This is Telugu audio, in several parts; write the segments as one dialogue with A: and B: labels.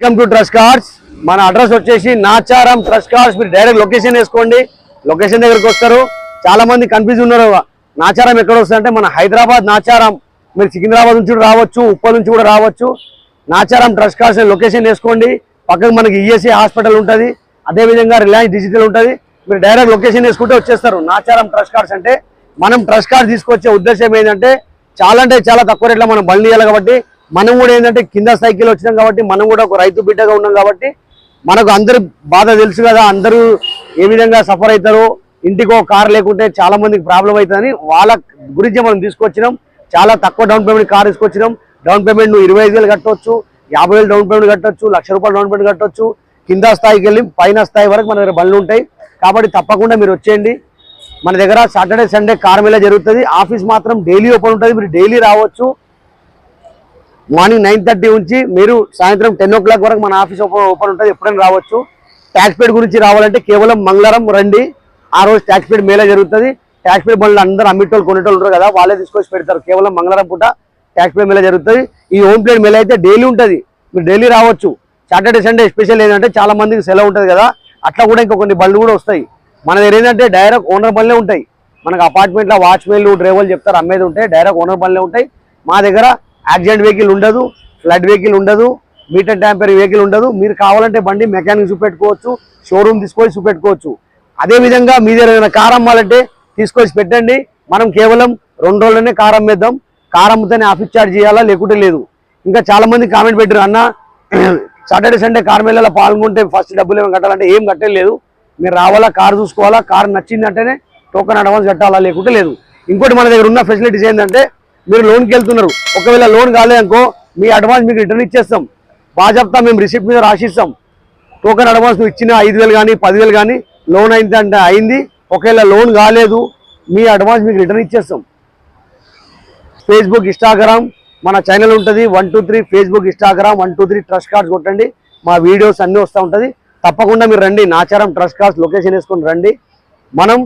A: వెల్కమ్ టు ట్రస్ట్ కార్డ్స్ మన అడ్రస్ వచ్చేసి నాచారం ట్రస్ట్ కార్డ్స్ మీరు డైరెక్ట్ లొకేషన్ వేసుకోండి. లొకేషన్ దగ్గరికి వస్తారు. చాలా మంది కన్ఫ్యూజ్ ఉన్నారు నాచారం ఎక్కడ వస్తుంది అంటే మన హైదరాబాద్ నాచారం. మీరు సికింద్రాబాద్ నుంచి కూడా రావచ్చు ఉప్పల్ నుంచి కూడా రావచ్చు. నాచారం ట్రస్ట్ కార్డ్స్ లొకేషన్ వేసుకోండి. పక్కన మనకి ఈఎస్ఐ హాస్పిటల్ ఉంటుంది. అదేవిధంగా రిలయన్స్ డిజిటల్ ఉంటుంది. మీరు డైరెక్ట్ లొకేషన్ వేసుకుంటే వచ్చేస్తారు. నాచారం ట్రస్ట్ కార్డ్స్ అంటే మనం ట్రస్ట్ కార్డ్ తీసుకొచ్చే ఉద్దేశం ఏంటంటే చాలా అంటే చాలా తక్కువ రేట్లో మనం బండి ఇవ్వాలి కాబట్టి మనం కూడా ఏంటంటే కింద సైకిల్ వచ్చినాం కాబట్టి మనం కూడా ఒక రైతు బిడ్డగా ఉన్నాం కాబట్టి మనకు అందరు బాధ తెలుసు కదా అందరూ ఏ విధంగా సఫర్ అవుతారో ఇంటికి ఒక కార్ లేకుంటే చాలా మందికి ప్రాబ్లం అవుతుందని వాళ్ళ గురించి మనం తీసుకొచ్చినాం. చాలా తక్కువ డౌన్ పేమెంట్ కార్ తీసుకొచ్చినాం. డౌన్ పేమెంట్ నువ్వు ఇరవై ఐదు వేలు కట్టవచ్చు యాభై వేలు డౌన్ పేమెంట్ కట్టొచ్చు లక్ష రూపాయలు డౌన్ పేమెంట్ కట్టొచ్చు. కింద స్థాయికి వెళ్ళి పైన స్థాయి వరకు మన దగ్గర బండ్లు ఉంటాయి. కాబట్టి తప్పకుండా మీరు వచ్చేయండి. మన దగ్గర సాటర్డే సండే కార్ మేళ జరుగుతుంది. ఆఫీస్ మాత్రం డైలీ ఓపెన్ ఉంటుంది. మీరు డైలీ రావచ్చు. మార్నింగ్ నైన్ థర్టీ ఉంచి మీరు సాయంత్రం టెన్ ఓ క్లాక్ వరకు మన ఆఫీస్ ఓపెన్ ఓపెన్ ఉంటుంది. ఎప్పుడైనా రావచ్చు. ట్యాక్స్ పేడ్ గురించి రావాలంటే కేవలం మంగళవారం రండి. ఆ రోజు ట్యాక్స్ పేడ్ మేళ జరుగుతుంది. ట్యాక్స్ పేడ్ బండ్లు అందరూ అమ్మిటోళ్ళు కొనేటోళ్ళు ఉంటారు కదా వాళ్ళే తీసుకొచ్చి పెడతారు. కేవలం మంగళవారం పూట ట్యాక్స్ పేడ్ మేళ జరుగుతుంది. ఈ హోమ్ ప్లేడ్ మేళ అయితే డైలీ ఉంటుంది. మీరు డైలీ రావచ్చు. సాటర్డే సండే స్పెషల్ ఏంటంటే చాలా మందికి సెలవు ఉంటుంది కదా అట్లా కూడా ఇంకా కొన్ని బండ్లు కూడా వస్తాయి. మన దగ్గర ఏంటంటే డైరెక్ట్ ఓనర్ బండ్లే ఉంటాయి. మనకు అపార్ట్మెంట్లో వాచ్మెన్లు డ్రైవర్లు చెప్తారు అమ్మేది ఉంటాయి డైరెక్ట్ ఓనర్ బండ్లే ఉంటాయి. మా దగ్గర యాక్సిడెంట్ వెహికల్ ఉండదు ఫ్లడ్ వెహికల్ ఉండదు మీటర్ ట్యాంపర్ వెహికల్ ఉండదు. మీరు కావాలంటే బండి మెకానిక్ చూపెట్టుకోవచ్చు షోరూమ్ తీసుకొని చూపెట్టుకోవచ్చు. అదే విధంగా మీ దగ్గర కార్ అమ్మాలంటే తీసుకొచ్చి పెట్టండి. మనం కేవలం రెండు రోజుల్లోనే కార్ అమ్మేద్దాం కార్ అమ్మితేనే ఆఫీస్ చార్జ్ చేయాలా లేకుంటే లేదు. ఇంకా చాలా మంది కామెంట్ పెట్టారు అన్న సాటర్డే సండే కార్ మేళలో పాల్గొంటే ఫస్ట్ డబ్బులు ఏమైనా కట్టాలంటే ఏం కట్టలేదు. మీరు రావాలా కార్ చూసుకోవాలా కార్ నచ్చిందంటేనే టోకెన్ అడ్వాన్స్ కట్టాలా లేకుంటే లేదు. ఇంకోటి మన దగ్గర ఉన్న ఫెసిలిటీస్ ఏంటంటే మీరు లోన్కి వెళ్తున్నారు. ఒకవేళ లోన్ కాలేదనుకో మీ అడ్వాన్స్ మీకు రిటర్న్ ఇచ్చేస్తాం. బాజాప్తా మేము రిసిప్ట్ మీద రాసిస్తాం. టోకెన్ అడ్వాన్స్ నువ్వు ఇచ్చిన ఐదు వేలు కానీ పదివేలు కానీ లోన్ అయింది అంటే అయింది. ఒకవేళ లోన్ కాలేదు మీ అడ్వాన్స్ మీకు రిటర్న్ ఇచ్చేస్తాం. ఫేస్బుక్ ఇన్స్టాగ్రామ్ మన ఛానల్ ఉంటుంది. One two three Facebook Instagram one two three trust cards కొట్టండి. మా వీడియోస్ అన్నీ వస్తూ ఉంటుంది. తప్పకుండా మీరు రండి. నాచారం ట్రస్ట్ కార్డ్స్ లొకేషన్ వేసుకొని రండి. మనం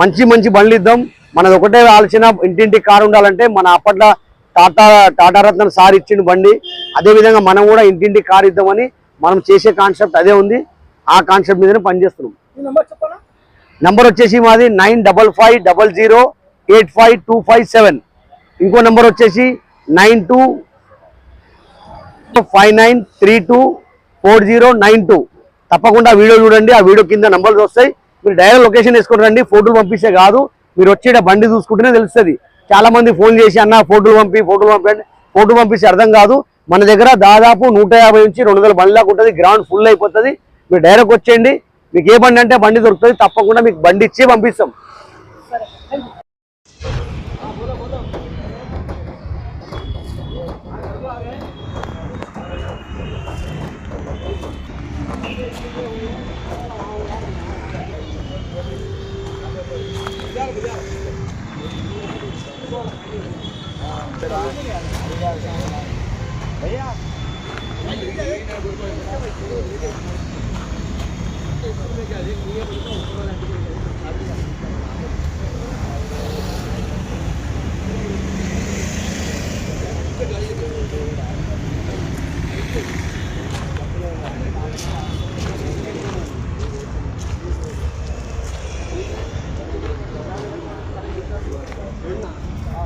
A: మంచి మంచి బండ్లు ఇద్దాం. మనది ఒకటే ఆలోచన ఇంటింటి కారు ఉండాలంటే మన అప్పట్లో టాటా టాటా రత్న సార్ ఇచ్చిండు బండి. అదేవిధంగా మనం కూడా ఇంటింటి కారు ఇద్దామని మనం చేసే కాన్సెప్ట్ అదే ఉంది. ఆ కాన్సెప్ట్ మీదనే పనిచేస్తున్నాం
B: నెంబర్
A: వచ్చేసి మాది nine double five double zero eight five two five seven. ఇంకో నెంబర్ వచ్చేసి nine two five nine three two four zero nine two. తప్పకుండా ఆ వీడియో చూడండి. ఆ వీడియో కింద నంబర్స్ వస్తాయి. మీరు డైరెక్ట్ లొకేషన్ తీసుకుని రండి ఫోటోలు పంపిస్తే కాదు. మీరు వచ్చేట బండి చూసుకుంటేనే తెలుస్తుంది. చాలా మంది ఫోన్ చేసి అన్న ఫోటోలు పంపి ఫోటోలు పంపి ఫోటో పంపిస్తే అర్థం కాదు. మన దగ్గర దాదాపు నూట నుంచి రెండు వందల బండి దాకా ఉంటుంది. గ్రౌండ్ ఫుల్ అయిపోతుంది. మీరు డైరెక్ట్ వచ్చేయండి. మీకు ఏ బండి అంటే బండి దొరుకుతుంది. తప్పకుండా మీకు బండి ఇచ్చే పంపిస్తాం.
B: भैया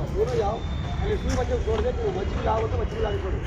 B: దూరం జావు ಅಲ್ಲಿ ಸೂರ್ಯ ಮಚ್ಚಿ ಕೊಡಬೇಕು ಮಚ್ಚಿಗೆ ಆಗುತ್ತೆ ಮಚ್ಚಿಗೆ ಆಗಿಕೊಡು